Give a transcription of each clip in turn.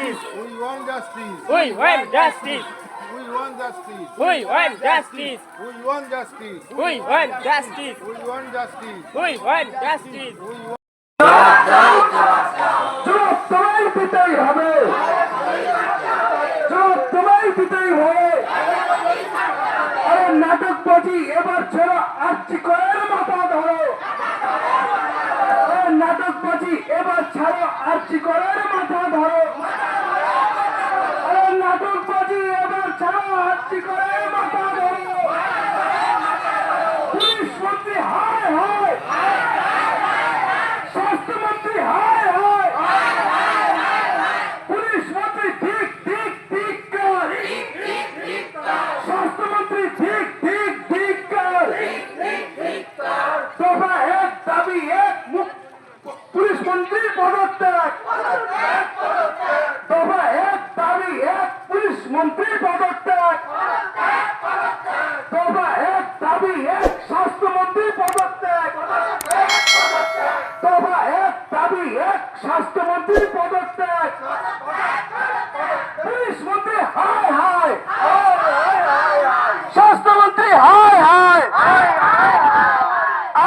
justice. We want justice. We want justice. We want justice. We want justice. We want justice. We want justice. We want justice. We want justice. We want জবাব তোমায় দিতেই হবে জবাব তোমায় দিতেই হবে আরে নাটকবাজি এবার ছেড়ে আর্চি করের মাথা ধরো আরে নাটকবাজি এবার ছাড়ো আর্চি করের মাথা ধরো আরে নাটকবাজি এবার মন্ত্রী স্বাস্থ্যমন্ত্রী পুলিশ মন্ত্রী স্বাস্থ্যমন্ত্রী ঠিক ঠিক ঠিক এক এক পুলিশ দফা এক এক, পুলিশ মন্ত্রীর পদত্যাগ দফা এক দাবি এক স্বাস্থ্যমন্ত্রীর পদত্যাগ পুলিশ মন্ত্রী হায়। স্বাস্থ্যমন্ত্রী, হায় হায়।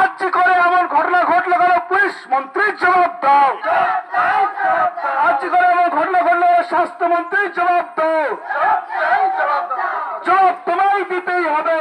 আজ করে এমন ঘটনা ঘটলো কেন পুলিশ মন্ত্রীর জবাব দাও। করে এমন ঘটনা ঘটলো স্বাস্থ্যমন্ত্রীর জবাব দাও। জবাব তোমায় দিতেই হবে।